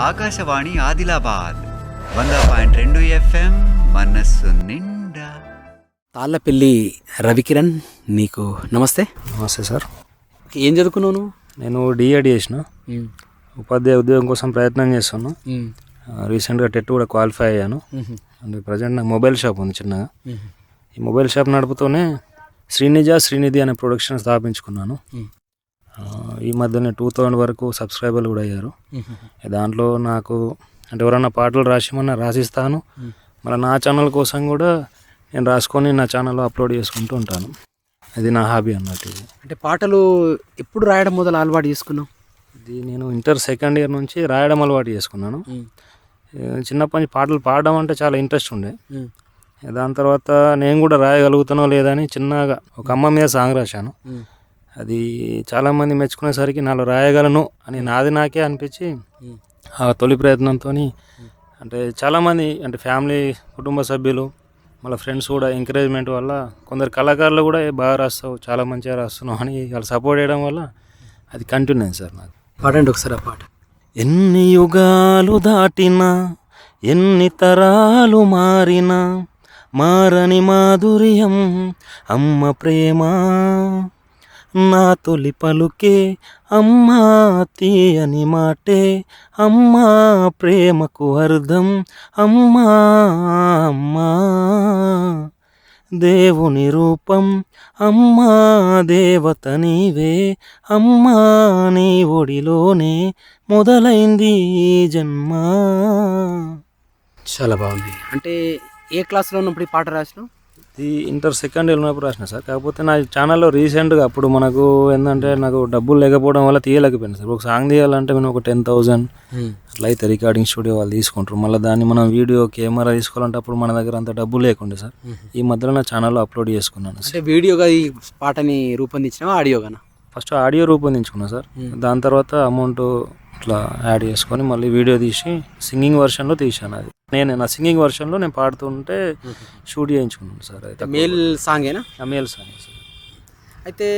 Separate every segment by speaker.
Speaker 1: ఆకాశవాణి ఆదిలాబాద్ వంద పాయింట్ రెండు ఎఫ్ఎం మనస్సు నిండా.
Speaker 2: తాళ్ళపల్లి రవికిరణ్ నీకు నమస్తే.
Speaker 3: నమస్తే సార్.
Speaker 2: ఏం చదువుకున్నావు నువ్వు?
Speaker 3: నేను డిఎడ్ చేసిన. ఉపాధ్యాయ ఉద్యోగం కోసం ప్రయత్నం చేస్తున్నాను రీసెంట్గా టెట్ కూడా క్వాలిఫై అయ్యాను. అండ్ ప్రజెంట్ నాకు మొబైల్ షాప్ ఉంది చిన్నగా. ఈ మొబైల్ షాప్ నడుపుతూనే శ్రీనిజ శ్రీనిధి అనే ప్రొడక్షన్ స్థాపించుకున్నాను. ఈ మధ్యనే టూ థౌజండ్ వరకు సబ్స్క్రైబర్లు కూడా అయ్యారు. దాంట్లో నాకు అంటే ఎవరన్నా పాటలు రాసిమన్నా రాసిస్తాను. మళ్ళీ నా ఛానల్ కోసం కూడా నేను రాసుకొని నా ఛానల్లో అప్లోడ్ చేసుకుంటూ ఉంటాను. అది నా హాబీ అన్నట్టు ఇది.
Speaker 2: అంటే పాటలు ఎప్పుడు రాయడం మొదలు అలవాటు చేసుకున్నావు?
Speaker 3: ఇది నేను ఇంటర్ సెకండ్ ఇయర్ నుంచి రాయడం అలవాటు చేసుకున్నాను. చిన్నప్పటి నుంచి పాటలు పాడడం అంటే చాలా ఇంట్రెస్ట్ ఉండే. దాని తర్వాత నేను కూడా రాయగలుగుతానో లేదని చిన్నగా ఒక అమ్మ మీద సాంగ్ రాశాను. అది చాలామంది మెచ్చుకునేసరికి నాలో రాయగలను అని నాది నాకే అనిపించి ఆ తొలి ప్రయత్నంతో అంటే చాలామంది అంటే ఫ్యామిలీ కుటుంబ సభ్యులు మళ్ళీ ఫ్రెండ్స్ కూడా ఎంకరేజ్మెంట్ వల్ల కొందరు కళాకారులు కూడా "ఏ, బాగా రాస్తావు చాలా మంచిగా రాస్తున్నావు అని వాళ్ళు సపోర్ట్ చేయడం వల్ల అది కంటిన్యూ అయింది సార్ నాకు
Speaker 2: పాడండి ఒకసారి ఆ పాట.
Speaker 3: ఎన్ని యుగాలు దాటినా ఎన్ని తరాలు మారినా మారని మాధుర్యం అమ్మ ప్రేమ నా తొలి పలుకే అమ్మా తీయని మాటే అమ్మా ప్రేమకు అర్థం అమ్మా అమ్మా. దేవుని రూపం అమ్మా దేవత నీవే అమ్మా నీ ఒడిలోనే మొదలైంది జన్మ.
Speaker 2: చాలా బాగుంది. అంటే ఏ క్లాస్లో ఉన్నప్పుడు ఈ పాట రాసినావు?
Speaker 3: ఇది ఇంటర్ సెకండ్ ఇయర్ ఉన్నప్పుడు రాసిన సార్. కాకపోతే నా ఛానల్లో రీసెంట్గా అప్పుడు మనకు ఏంటంటే నాకు డబ్బులు లేకపోవడం వల్ల తీయలేకపోయింది సార్. ఒక సాంగ్ తీయాలంటే మనం ఒక టెన్ థౌజండ్ అట్లా అయితే రికార్డింగ్ స్టూడియో వాళ్ళు తీసుకుంటారు. మళ్ళీ దాన్ని మనం వీడియో కెమెరా తీసుకోవాలంటే అప్పుడు మన దగ్గర అంత డబ్బు లేకుండే సార్. ఈ మధ్యలో నా ఛానల్లో అప్లోడ్ చేసుకున్నాను సార్.
Speaker 2: అంటే వీడియోగా ఈ పాటని రూపొందించినావా ఆడియోగానా?
Speaker 3: ఫస్ట్ ఆడియో రూపొందించుకున్నా సార్. దాని తర్వాత అమౌంట్ ఇట్లా యాడ్ చేసుకొని మళ్ళీ వీడియో తీసి సింగింగ్ వర్షన్లో తీసాను అది. నేను నా సింగింగ్ వర్షన్లో నేను పాడుతుంటే షూట్ చేయించుకున్నాను సార్. అయితే
Speaker 2: మేల్ సాంగేనా?
Speaker 3: Male song sir.
Speaker 2: అయితే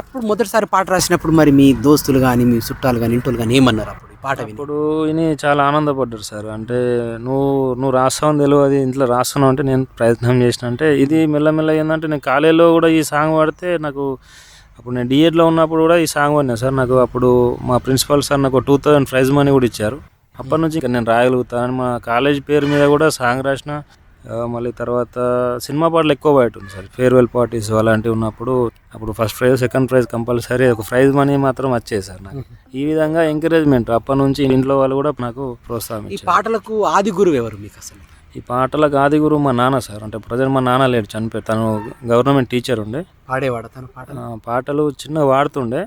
Speaker 2: అప్పుడు మొదటిసారి పాట రాసినప్పుడు మరి మీ దోస్తులు కానీ మీ చుట్టాలు కానీ ఇంటోళ్ళు కానీ ఏమన్నారు అప్పుడు ఈ పాట విని?
Speaker 3: అప్పుడు ఈయన చాలా ఆనందపడ్డారు సార్. అంటే నువ్వు నువ్వు రాస్తావని తెలియదు ఇంట్లో రాస్తున్నావు అంటే నేను ప్రయత్నం చేసిన అంటే ఇది మెల్లమెల్ల ఏంటంటే నేను కాలేజీలో కూడా ఈ సాంగ్ పాడితే నాకు అప్పుడు నేను డిఎడ్లో ఉన్నప్పుడు కూడా ఈ సాంగ్ పాడినా సార్. నాకు అప్పుడు మా ప్రిన్సిపల్ సార్ నాకు టూ థౌజండ్ ప్రైజ్ మనీ కూడా ఇచ్చారు. అప్పటి నుంచి ఇంకా నేను రాయగలుగుతాను మా కాలేజ్ పేరు మీద కూడా సాంగ్ రాసిన మళ్ళీ తర్వాత సినిమా పాటలు ఎక్కువ బయట ఉంది సార్. ఫేర్వెల్ పార్టీస్ అలాంటివి ఉన్నప్పుడు అప్పుడు first prize second prize compulsory ఒక ప్రైజ్ మనీ మాత్రం వచ్చేది సార్ నాకు. ఈ విధంగా ఎంకరేజ్మెంట్ అప్పటి నుంచి ఇంట్లో వాళ్ళు కూడా నాకు ప్రోత్సాహం
Speaker 2: ఈ పాటలకు ఆది గురువు ఎవరు మీకు అసలు?
Speaker 3: ఈ పాటలకు ఆది గురువు మా నాన్న సార్. అంటే ప్రజెంట్ మా నాన్న లేడు చనిపోయి తను గవర్నమెంట్ టీచర్ ఉండే.
Speaker 2: పాడేవాడ తన పాట
Speaker 3: పాటలు చిన్న వాడుతుండే.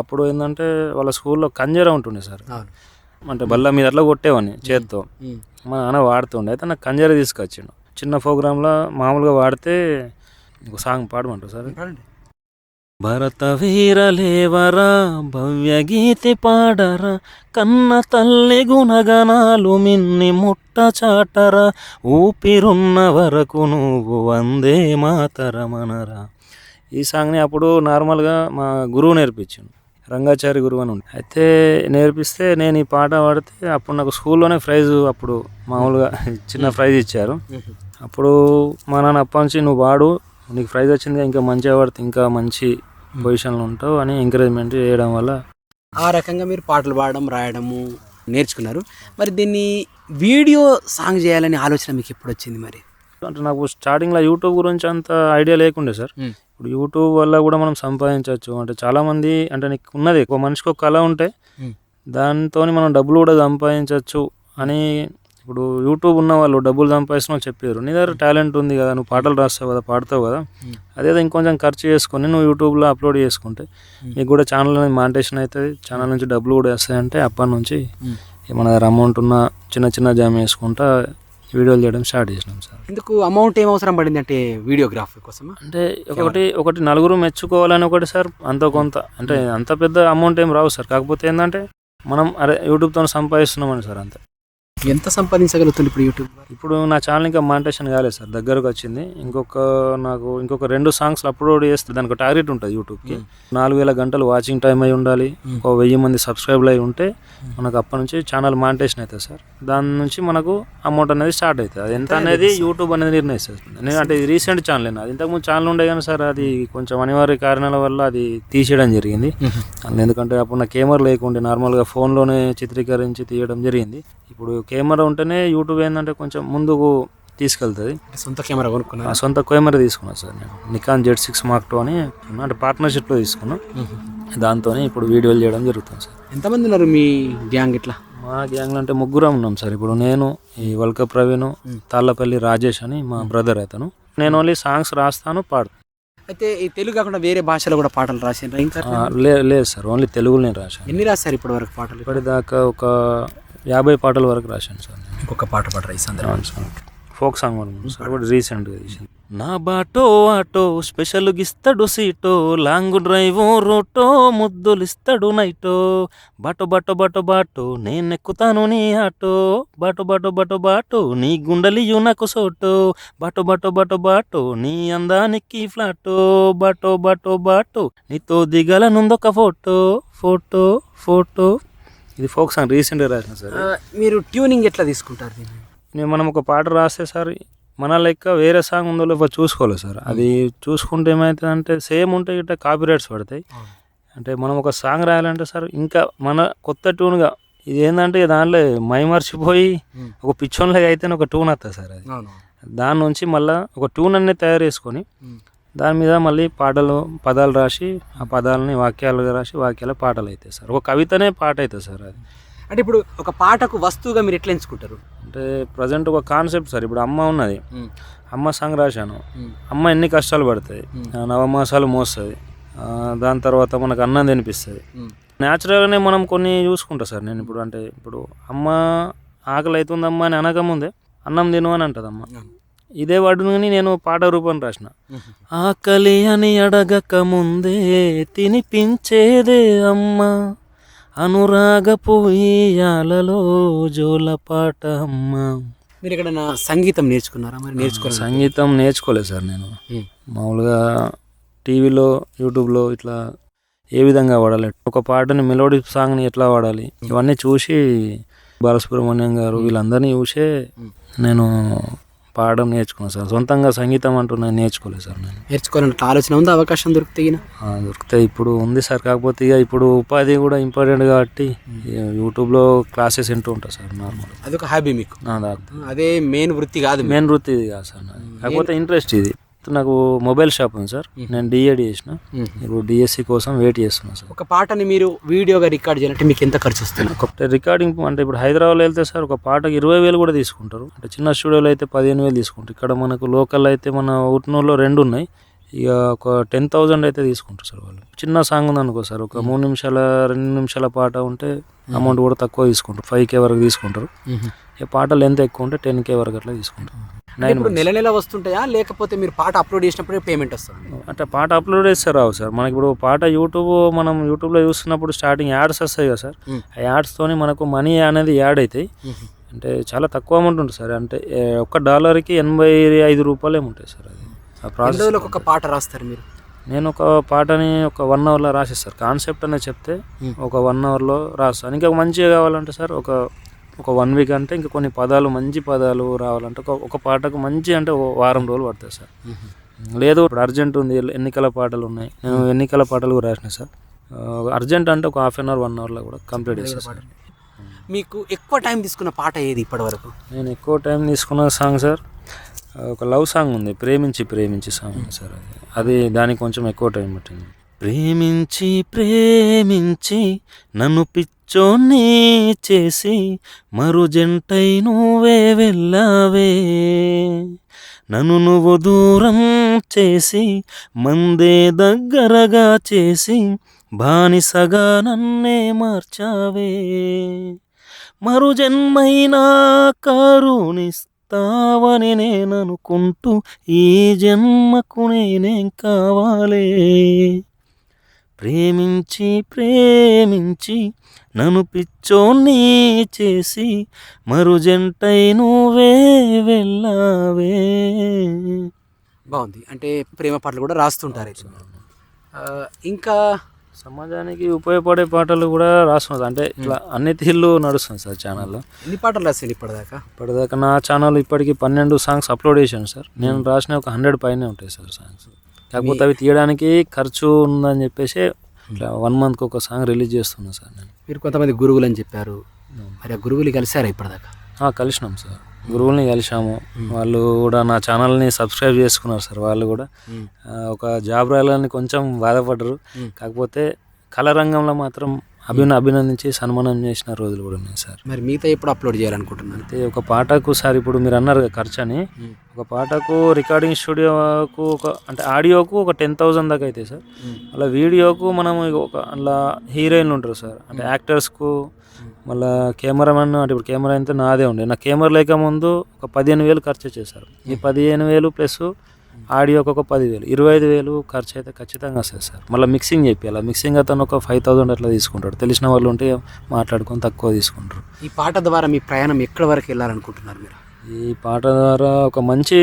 Speaker 3: అప్పుడు ఏంటంటే వాళ్ళ స్కూల్లో కంజర ఉంటుండే సార్. అంటే బల్ల మీద అట్లా కొట్టేవాడిని చేత్తో. మా నాన్న వాడుతుండే. అయితే నాకు కంజర తీసుకొచ్చిండు. చిన్న ప్రోగ్రాంలో మామూలుగా వాడితే ఒక సాంగ్ పాడమంటారు సార్? భరత వీరలేవరా భవ్య గీతి పాడరా కన్న తల్లి గుణగణాలు మిన్ని ముట్ట చాటరా ఊపిరున్న వరకు నువ్వు వందే మాతరమనరా. ఈ సాంగ్ని అప్పుడు నార్మల్గా మా గురువు నేర్పించాను రంగాచారి గురువు అని ఉండే అయితే నేర్పిస్తే నేను ఈ పాట పాడితే అప్పుడు నాకు స్కూల్లోనే ప్రైజ్ అప్పుడు మామూలుగా చిన్న ప్రైజ్ ఇచ్చారు. అప్పుడు మా నాన్న అప్పటి నుంచి నువ్వు వాడు నీకు ప్రైజ్ వచ్చింది ఇంకా మంచిగా పడితే ఇంకా మంచి పొజిషన్లో ఉంటావు అని ఎంకరేజ్మెంట్ చేయడం వల్ల
Speaker 2: ఆ రకంగా మీరు పాటలు పాడడం రాయడము నేర్చుకున్నారు. మరి దీన్ని వీడియో సాంగ్ చేయాలనే ఆలోచన మీకు ఎప్పుడు వచ్చింది మరి?
Speaker 3: అంటే నాకు స్టార్టింగ్లో యూట్యూబ్ గురించి అంత ఐడియా లేకుండే సార్. ఇప్పుడు యూట్యూబ్ వల్ల కూడా మనం సంపాదించవచ్చు. అంటే చాలామంది అంటే నీకు ఉన్నది ఒక మనిషికి ఒక కళ ఉంటే దాంతో మనం డబ్బులు కూడా సంపాదించవచ్చు అని ఇప్పుడు యూట్యూబ్ ఉన్న వాళ్ళు డబ్బులు సంపాదిస్తున్న వాళ్ళు చెప్పారు. నీ దగ్గర టాలెంట్ ఉంది కదా నువ్వు పాటలు రాస్తావు కదా పాడతావు కదా. అదేదో ఇంకొంచెం ఖర్చు చేసుకొని నువ్వు యూట్యూబ్లో అప్లోడ్ చేసుకుంటే నీకు కూడా ఛానల్ అనేది మానిటేషన్ అవుతుంది. ఛానల్ నుంచి డబ్బులు కూడా వస్తాయంటే అప్పటి నుంచి మన దగ్గర అమౌంట్ ఉన్న చిన్న చిన్న జామ్ వేసుకుంటా వీడియోలు చేయడం స్టార్ట్ చేసినాం సార్.
Speaker 2: ఎందుకు అమౌంట్ ఏం అవసరం పడింది అంటే వీడియోగ్రాఫీ కోసమా?
Speaker 3: అంటే ఒకటి ఒకటి నలుగురు మెచ్చుకోవాలని ఒకటి సార్ అంత కొంత. అంటే అంత పెద్ద అమౌంట్ ఏం రావు సార్. కాకపోతే ఏంటంటే మనం అరే యూట్యూబ్తో సంపాదిస్తున్నామని సార్ అంతే.
Speaker 2: ఎంత సంపాదించగలుగుతుంది ఇప్పుడు యూట్యూబ్?
Speaker 3: ఇప్పుడు నా ఛానల్ ఇంకా మానిటేషన్ కాలేదు సార్ దగ్గరకు వచ్చింది. ఇంకొక నాకు ఇంకొక రెండు సాంగ్స్ అప్లోడ్ చేస్తే దానికి టార్గెట్ ఉంటుంది యూట్యూబ్కి నాలుగు వేల గంటలు వాచింగ్ టైం అయి ఉండాలి. ఒక వెయ్యి మంది సబ్స్క్రైబ్ అయి ఉంటే మనకు అప్పటి నుంచి ఛానల్ మానిటేషన్ అవుతుంది సార్. దాని నుంచి మనకు అమౌంట్ అనేది స్టార్ట్ అవుతుంది. అది ఎంత అనేది యూట్యూబ్ అనేది నిర్ణయిస్తుంది. నేను అంటే ఇది రీసెంట్ ఛానల్ అది ఇంతకుముందు ఛానల్ ఉండే కానీ సార్ అది కొంచెం అనివార్య కారణాల వల్ల అది తీసేయడం జరిగింది. ఎందుకంటే అప్పుడు నా కెమెరా లేకుండే నార్మల్గా ఫోన్లోనే చిత్రీకరించి తీయడం జరిగింది. ఇప్పుడు కెమెరా ఉంటేనే యూట్యూబ్ ఏంటంటే కొంచెం ముందుకు తీసుకెళ్తుంది.
Speaker 2: సొంత కెమెరా కొనుక్కున్నా
Speaker 3: సొంత కెమెరా తీసుకున్నాను సార్ నేను. Nikon Z six mark two అని అంటే పార్ట్నర్షిప్లో తీసుకున్నాను దాంతోనే ఇప్పుడు వీడియోలు చేయడం జరుగుతుంది సార్.
Speaker 2: ఎంతమంది ఉన్నారు మీ గ్యాంగ్ ఇట్లా?
Speaker 3: మా గ్యాంగ్లో అంటే ముగ్గురం ఉన్నాం సార్. ఇప్పుడు నేను ఈ వల్క ప్రవీణ్ తాళ్ళపల్లి రాజేష్ అని మా బ్రదర్ అతను. నేను ఓన్లీ సాంగ్స్ రాస్తాను పాడతాను.
Speaker 2: అయితే ఈ తెలుగు కాకుండా వేరే భాషలో కూడా పాటలు రాసిండ్రా ఇంకా
Speaker 3: లేదు సార్. ఓన్లీ తెలుగులో నేను రాశాను.
Speaker 2: ఎన్ని రాశారు ఇప్పటి వరకు పాటలు?
Speaker 3: ఇప్పటిదాకా ఒక యాభై పాటల వరకు రాశాను సార్
Speaker 2: ఇంకొక పాట ఈ
Speaker 3: సార్ ఫోక్ సాంగ్ సార్ ఒకటి రీసెంట్గా నా బాటో ఆటో స్పెషల్ గిస్తాడు సీటో లాంగ్ డ్రైవ్ రోటో ముద్దులు ఇస్తాడు నైటో బాటో బాటో బాటో బాటో నేనెక్కుతాను నీ ఆటో బాటో బాటో బాటో బాటో నీ గుండలియు నాకు సోటో బాటో బాటో బాటో బాటో నీ అందానికి ఫ్లాటో బాటో బాటో బాటో నీతో దిగలనుందొక ఫోటో ఫోటో ఫోటో ఇది ఫోక్ సాంగ్ రీసెంట్గా రాసిన సార్.
Speaker 2: మీరు ట్యూనింగ్ ఎట్లా తీసుకుంటారు దీన్ని?
Speaker 3: నేను మనం ఒక పాట రాస్తే సార్ మన లెక్క వేరే సాంగ్ ఉందో లేకపోతే చూసుకోవాలి సార్. అది చూసుకుంటే ఏమవుతుందంటే సేమ్ ఉంటే ఇట్లా కాపీ రైట్స్ పడతాయి అంటే మనం ఒక సాంగ్ రాయాలంటే సార్ ఇంకా మన కొత్త ట్యూన్గా ఇది ఏంటంటే దానిలో మైమర్చిపోయి ఒక పిచ్చోన్లాగా అయితేనే ఒక ట్యూన్ వస్తుంది సార్ అది. దాని నుంచి మళ్ళీ ఒక ట్యూన్ అనేది తయారు చేసుకొని దాని మీద మళ్ళీ పాటలు పదాలు రాసి ఆ పదాలని వాక్యాలుగా రాసి వాక్యాల పాటలు అవుతాయి సార్. ఒక కవితనే పాట అవుతుంది సార్ అది.
Speaker 2: అంటే ఇప్పుడు ఒక పాటకు వస్తువుగా మీరు ఎట్లా ఎంచుకుంటారు?
Speaker 3: అంటే ప్రజెంట్ ఒక కాన్సెప్ట్ సార్. ఇప్పుడు అమ్మ ఉన్నది. అమ్మ సాంగ్ రాశాను. అమ్మ ఎన్ని కష్టాలు పడతాయి. నవమాసాలు మోస్తుంది. దాని తర్వాత మనకు అన్నం తినిపిస్తుంది. న్యాచురల్గానే మనం కొన్ని చూసుకుంటా సార్. నేను ఇప్పుడు అంటే ఇప్పుడు అమ్మ ఆకలి అవుతుందమ్మా అని అనకముందే అన్నం తిను అని అంటది అమ్మ ఇదే వాడుని నేను పాట రూపం రాసిన. ఆకలి అని అడగక ముందే తినిపించేదే అమ్మ. అనురాగపు ఈయాలలో జోలపాట అమ్మ.
Speaker 2: మీరు ఎక్కడైనా సంగీతం నేర్చుకున్నారా? మరి నేర్చుకోవాలి
Speaker 3: సంగీతం నేర్చుకోలేదు సార్ నేను. మామూలుగా టీవీలో యూట్యూబ్లో ఇట్లా ఏ విధంగా వాడాలి? ఒక పాటని మెలోడీ సాంగ్ని ఎట్లా వాడాలి? ఇవన్నీ చూసి బాలసుబ్రహ్మణ్యం గారు వీళ్ళందరినీ చూసే నేను పాడడం నేర్చుకున్నాను సార్. సొంతంగా సంగీతం అంటూ నేను నేర్చుకోలేదు సార్ నేను.
Speaker 2: నేర్చుకోవాలంటే అవకాశం ఉందా అవకాశం దొరికితే గిన?
Speaker 3: ఆ, దొరికితే ఇప్పుడు ఉంది సార్. కాకపోతే ఇక ఇప్పుడు ఉపాధి కూడా ఇంపార్టెంట్ కాబట్టి యూట్యూబ్లో క్లాసెస్ వింటూ ఉంటా సార్ నార్మల్
Speaker 2: అదొక హాబీ మీకు. అదే మెయిన్ వృత్తి కాదు.
Speaker 3: మెయిన్ వృత్తి ఇది కాదు సార్ కాకపోతే ఇంట్రెస్ట్ ఇది. నాకు మొబైల్ షాప్ ఉంది సార్. నేను డిఏడి చేసిన. ఇప్పుడు డిఎస్సి కోసం వెయిట్ చేస్తున్నాను సార్.
Speaker 2: ఒక పాటని మీరు వీడియోగా రికార్డ్ చేయాలంటే మీకు ఎంత ఖర్చు వస్తుంది?
Speaker 3: ఒక రికార్డింగ్ అంటే ఇప్పుడు హైదరాబాద్లో వెళ్తే సార్ ఒక పాటకి ఇరవై వేలు కూడా తీసుకుంటారు. అంటే చిన్న స్టూడియోలో అయితే పదిహేను వేలు తీసుకుంటారు. ఇక్కడ మనకు లోకల్ అయితే మన ఊట్నూరులో రెండు ఉన్నాయి. ఇక ఒక టెన్ థౌజండ్ అయితే తీసుకుంటారు సార్ వాళ్ళు. చిన్న సాంగ్ ఉంది అనుకో సార్ ఒక మూడు నిమిషాల రెండు నిమిషాల పాట ఉంటే అమౌంట్ కూడా తక్కువ తీసుకుంటారు. ఫైవ్ కే వరకు తీసుకుంటారు. ఇక పాట లెంత్ ఎక్కువ ఉంటే టెన్ కే వరకు అట్లా తీసుకుంటారు.
Speaker 2: ఇప్పుడు నెల నెల వస్తుంటాయా? లేకపోతే మీరు పాట అప్లోడ్ చేసినప్పుడే పేమెంట్ వస్తుంది?
Speaker 3: అంటే పాట అప్లోడ్ చేస్తే రావు సార్. మనకి ఇప్పుడు పాట యూట్యూబ్ మనం యూట్యూబ్లో చూస్తున్నప్పుడు స్టార్టింగ్ యాడ్స్ వస్తాయి కదా సార్. ఆ యాడ్స్తోని మనకు మనీ అనేది యాడ్ అవుతాయి అంటే చాలా తక్కువ అమౌంట్ ఉంటుంది సార్. అంటే ఒక్క డాలర్కి ఎనభై ఐదు రూపాయలు ఏముంటాయి సార్ అది. ప్రాసెస్
Speaker 2: రోజులకు ఒక పాట రాస్తారు మీరు?
Speaker 3: నేను ఒక పాటని ఒక వన్ అవర్లో రాసేస్తారు కాన్సెప్ట్ అనేది చెప్తే ఒక వన్ అవర్లో రాస్తాను. ఇంకా మంచిగా కావాలంటే సార్ ఒక ఒక వన్ వీక్ అంటే ఇంకా కొన్ని పదాలు మంచి పదాలు రావాలంటే ఒక ఒక పాటకు మంచి అంటే వారం రోజులు పడుతుంది సార్. లేదు ఇప్పుడు అర్జెంట్ ఉంది ఎన్నికల పాటలు ఉన్నాయి. నేను ఎన్నికల పాటలు కూడా రాసిన సార్. అర్జెంట్ అంటే ఒక హాఫ్ అన్ అవర్ వన్ అవర్లో కూడా కంప్లీట్ చేస్తాను
Speaker 2: మీకు ఎక్కువ టైం తీసుకున్న పాట ఏది ఇప్పటి వరకు
Speaker 3: నేను ఎక్కువ టైం తీసుకున్న సాంగ్ సార్ ఒక లవ్ సాంగ్ ఉంది ప్రేమించి ప్రేమించి సాంగ్ ఉంది సార్ అది. అది దానికి కొంచెం ఎక్కువ టైం పట్టింది. ప్రేమించి ప్రేమించి నన్ను పిచ్చోని చేసి మరో జంటై నువ్వే వెళ్ళావే. నన్ను నువ్వు దూరం చేసి మందే దగ్గరగా చేసి బానిసగా నన్నే మార్చావే. మరు జన్మైనా వస్తావని నేననుకుంటూ ఈ జన్మకు నేనేం కావాలే. ప్రేమించి ప్రేమించి నన్ను పిచ్చోన్ని చేసి మరు జంటై నువ్వే వెళ్ళావే.
Speaker 2: బాగుంది. అంటే ప్రేమ పాటలు కూడా రాస్తుంటారు. ఇంకా
Speaker 3: సమాజానికి ఉపయోగపడే పాటలు కూడా రాస్తున్నారు. అంటే ఇట్లా అన్ని తీర్లు నడుస్తుంది సార్ ఛానల్లో.
Speaker 2: ఎన్ని పాటలు రాశాను ఇప్పటిదాకా?
Speaker 3: ఇప్పటిదాకా నా ఛానల్ ఇప్పటికి పన్నెండు సాంగ్స్ అప్లోడ్ చేశాను సార్. నేను రాసిన ఒక హండ్రెడ్ పైనే ఉంటాయి సార్ సాంగ్స్. కాకపోతే అవి తీయడానికి ఖర్చు ఉందని చెప్పేసి ఇట్లా వన్ మంత్కి ఒక సాంగ్ రిలీజ్ చేస్తున్నాను సార్ నేను.
Speaker 2: మీరు కొంతమంది గురువులు అని చెప్పారు మరి ఆ గురువులు కలిసారా ఇప్పటిదాకా?
Speaker 3: కలిసినాం సార్. గురువుల్ని కలిసాము వాళ్ళు కూడా నా ఛానల్ని సబ్స్క్రైబ్ చేసుకున్నారు సార్ వాళ్ళు కూడా. ఒక జాబ్ రాయాలని కొంచెం బాధపడ్డరు. కాకపోతే కళ రంగంలో మాత్రం అభిన అభినందించి సన్మానం చేసిన రోజులు కూడా ఉన్నాయి సార్.
Speaker 2: మరి మిగతా ఎప్పుడు అప్లోడ్ చేయాలనుకుంటున్నాను
Speaker 3: అయితే ఒక పాటకు సార్ ఇప్పుడు మీరు అన్నారు కదా ఖర్చు అని ఒక పాటకు రికార్డింగ్ స్టూడియోకు ఒక అంటే ఆడియోకు ఒక టెన్ థౌజండ్ దాకా అవుతాయి సార్. అలా వీడియోకు మనం ఒక అలా హీరోయిన్లు ఉంటారు సార్. అంటే యాక్టర్స్కు మళ్ళీ కెమెరామెన్ అంటే ఇప్పుడు కెమెరా అయితే నాదే ఉండే. నా కెమెరా లేక ముందు ఒక పదిహేను వేలు ఖర్చు చేశారు. ఈ పదిహేను వేలు ప్లస్ ఆడియోకి ఒక పదివేలు. ఇరవై ఐదు వేలు ఖర్చు అయితే ఖచ్చితంగా వస్తుంది సార్. మళ్ళీ మిక్సింగ్ చెప్పాలి మిక్సింగ్ అతను ఒక ఫైవ్ థౌసండ్ అట్లా తీసుకుంటాడు. తెలిసిన వాళ్ళు ఉంటే మాట్లాడుకొని తక్కువ తీసుకుంటారు.
Speaker 2: ఈ పాట ద్వారా మీ ప్రయాణం ఎక్కడి వరకు వెళ్ళాలనుకుంటున్నారు మీరు?
Speaker 3: ఈ పాట ద్వారా ఒక మంచి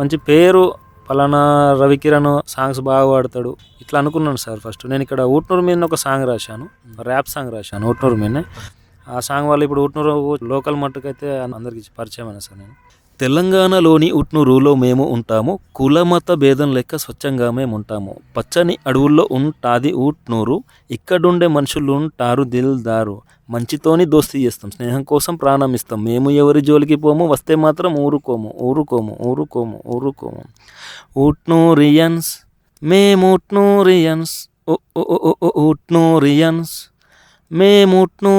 Speaker 3: మంచి పేరు పలానా రవికిరణ్ సాంగ్స్ బాగా పాడతాడు. ఇట్లా అనుకున్నాను సార్ ఫస్ట్. నేను ఇక్కడ ఊట్నూరు మీద ఒక సాంగ్ రాశాను. ర్యాప్ సాంగ్ రాశాను ఊట్నూరు మీదనే. ఆ సాంగ్ వల్ల ఇప్పుడు ఉట్నూరు లోకల్ మట్టుకైతే అందరికి పరిచయం అయినా సార్ నేను. తెలంగాణలోని ఉట్నూరులో మేము ఉంటాము. కులమత భేదం లెక్క స్వచ్ఛంగా మేము ఉంటాము. పచ్చని అడవుల్లో ఉంటాది ఉట్నూరు. ఇక్కడుండే మనుషులు ఉంటారు దిల్దారు. మంచితోని దోస్తీ చేస్తాం. స్నేహం కోసం ప్రాణం ఇస్తాం. మేము ఎవరి జోలికి పోము? వస్తే మాత్రం ఊరుకోము. ఊరుకోము. ఊరుకోము. ఊరుకోము. ఉట్నూరియన్స్. మేము ఉట్నూరియన్స్. ఓ ఓ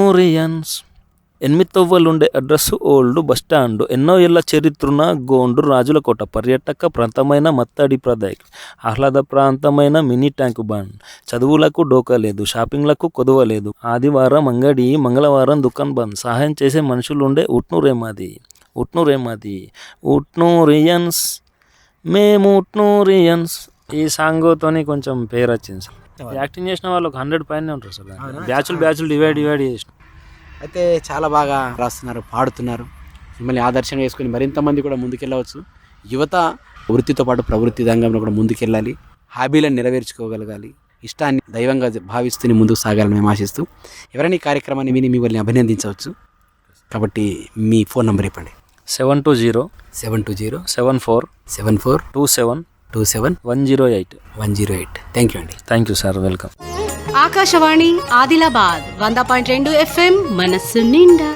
Speaker 3: ఎనిమిదవ్వలుండే ఓ అడ్రస్ ఓల్డ్ బస్టాండ్. ఎన్నో ఏళ్ళ చరిత్రన గోండు రాజుల కోట. పర్యాటక ప్రాంతమైన మత్తడి ప్రదేశ్ ఆహ్లాద ప్రాంతమైన మినీ ట్యాంక్ బండ్. చదువులకు డోకా లేదు షాపింగ్లకు కొదవ లేదు. ఆదివారం అంగడి మంగళవారం దుకాన్ బంద్. సహాయం చేసే మనుషులు ఉండే ఉట్నూరేమాది. ఉట్నూరేమాది. ఉట్నూరియన్స్. మేము ఉట్నూరియన్స్ ఈ సాంగ్తోని కొంచెం పేరు వచ్చింది యాక్టింగ్ చేసిన వాళ్ళు ఒక హండ్రెడ్ పైన ఉంటారు సార్ బ్యాచులు బ్యాచులు డివైడ్ డివైడ్ చేసిన.
Speaker 2: అయితే చాలా బాగా రాస్తున్నారు పాడుతున్నారు. మిమ్మల్ని ఆదర్శంగా వేసుకొని మరింత మంది కూడా ముందుకెళ్ళవచ్చు. యువత వృత్తితో పాటు ప్రవృత్తి రంగంలో కూడా ముందుకెళ్ళాలి. హాబీలను నెరవేర్చుకోగలగాలి. ఇష్టాన్ని దైవంగా భావిస్తూనే ముందుకు సాగాలని మేము ఆశిస్తూ ఎవరైనా ఈ కార్యక్రమాన్ని విని మిమ్మల్ని అభినందించవచ్చు. కాబట్టి మీ ఫోన్ నంబర్ ఇవ్వండి
Speaker 3: seven two zero
Speaker 2: seven two zero
Speaker 3: seven four
Speaker 2: seven four
Speaker 3: two seven
Speaker 2: two seven
Speaker 3: one zero eight
Speaker 2: one zero eight thank you అండి
Speaker 3: thank you sir welcome
Speaker 4: Akashvani Adilabad వంద పాయింట్ రెండు FM మనస్సు నిండా.